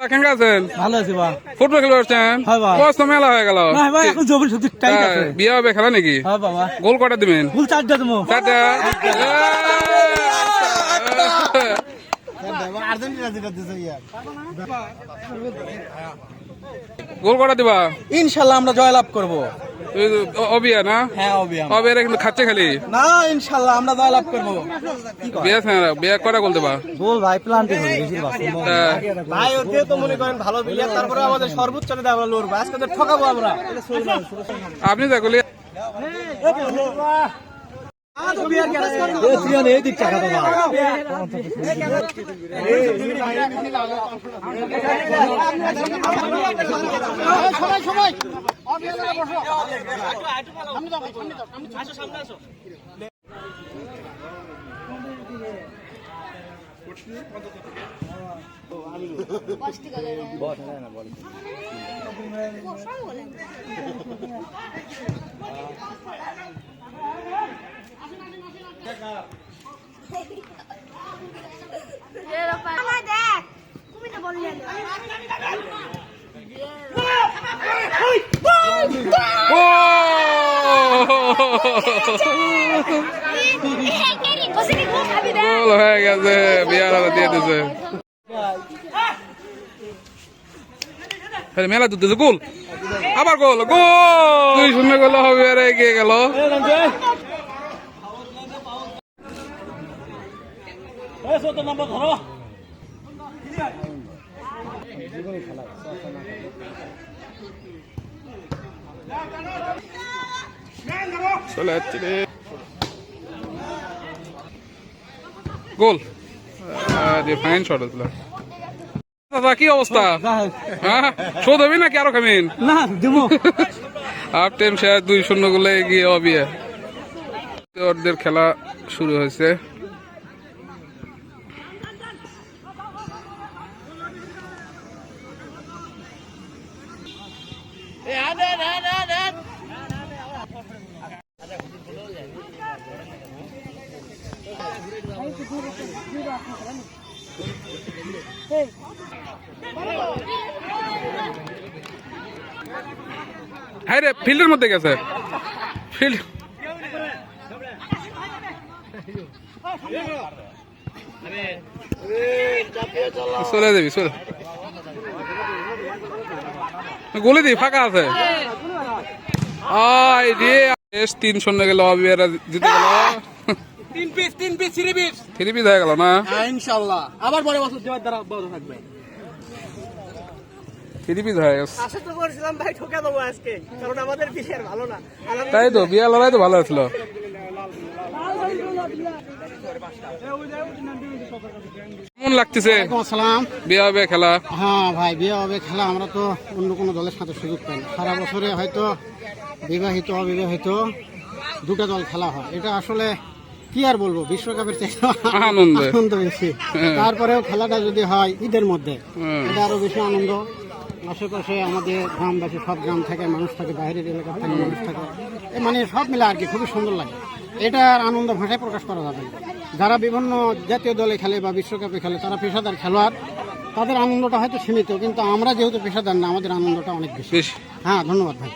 কেমন আছেন? ভালো আছি বা ফুটবল খেলে আসছেন? হ্যাঁ, বস তো মেলা হয়ে গেল। ভাই এখন জমির সত্যি টাইট আছে। হ্যাঁ, বিয়ে হবে খেলা নাকি? হ্যাঁ বাবা। গোল কটা দিবেন? ফুল চারটা তুমি চারটা? গোল কটা দিবা? ইনশাল্লাহ আমরা জয়লাভ করব। অবিয়া না? হ্যাঁ অবিয়া। কিন্তু খাচ্ছে খালি। না ইনশাল্লাহ আমরা জয়লাভ করব। বিয়া বিয়া গোল দিবা? বল ভাই প্লান্টি হবে বেশিরভাগ। হ্যাঁ। ভাই ওতে তো মনে করেন ভালো তারপরে আমাদের সর্বোচ্চ দিয়ে আমরা লড়বো। আজকে ঠকাবো আমরা। আপনি যা এই দিক টাকা দেবা গোল হয়ে গেছে বিয়ার আলো দিছে মেলা দুধ দিছে গোল আবার গোল গোল দুই শূন্য গোল হবে আর এগিয়ে গেল চলে যাচ্ছে রে। গোল। শট দাদা কি অবস্থা? হ্যাঁ? শোধ হবে নাকি আরও খামিন? না দেবো। হাফ টাইম দুই শূন্য গোলে এগিয়ে অবিয়ে। ওদের খেলা শুরু হয়েছে। হ্যাঁ রে ফিল্ডের মধ্যে গেছে ফিল্ড চলে যাবি চলে গোলে দি ফাঁকা আছে। আই রে তিন শূন্য গেল অবিয়ারা জিতে গেল। তিন পিস তিন piece three piece three piece হয়ে গেল না? হ্যাঁ ইনশাল্লাহ। আবার পরে বছর দেওয়ার দ্বারা বড় থাকবে। থ্রি পিস হয়ে গেছে। আশা তো করেছিলাম ভাই ঠকে দেবো আজকে। কারণ আমাদের বিশের ভালো না। তাই তো বিয়া লড়াই তো ভালো ছিল। কেমন লাগতেছে? বিয়া হবে খেলা? হ্যাঁ ভাই বিয়ে হবে খেলা আমরা তো অন্য কোনো দলের সাথে সুযোগ পাই না। সারা বছরে হয়তো বিবাহিত অবিবাহিত দুটো দল খেলা হয়। এটা আসলে কি আর বলব বিশ্বকাপের আনন্দ। বেশি। হ্যাঁ। তারপরেও খেলাটা যদি হয় ঈদের মধ্যে এটা আরও বেশি আনন্দ। আশেপাশে আমাদের গ্রামবাসী সব গ্রাম থেকে মানুষ থাকে বাইরের এলাকা থেকে মানুষ থাকে। মানে সব মিলে আর কি খুবই সুন্দর লাগে। এটার আনন্দ ভাষায় প্রকাশ করা যাবে। যারা বিভিন্ন জাতীয় দলে খেলে বা বিশ্বকাপে খেলে তারা পেশাদার খেলোয়াড় তাদের আনন্দটা হয়তো সীমিত কিন্তু আমরা যেহেতু পেশাদার না আমাদের আনন্দটা অনেক বেশি। হ্যাঁ ধন্যবাদ ভাই।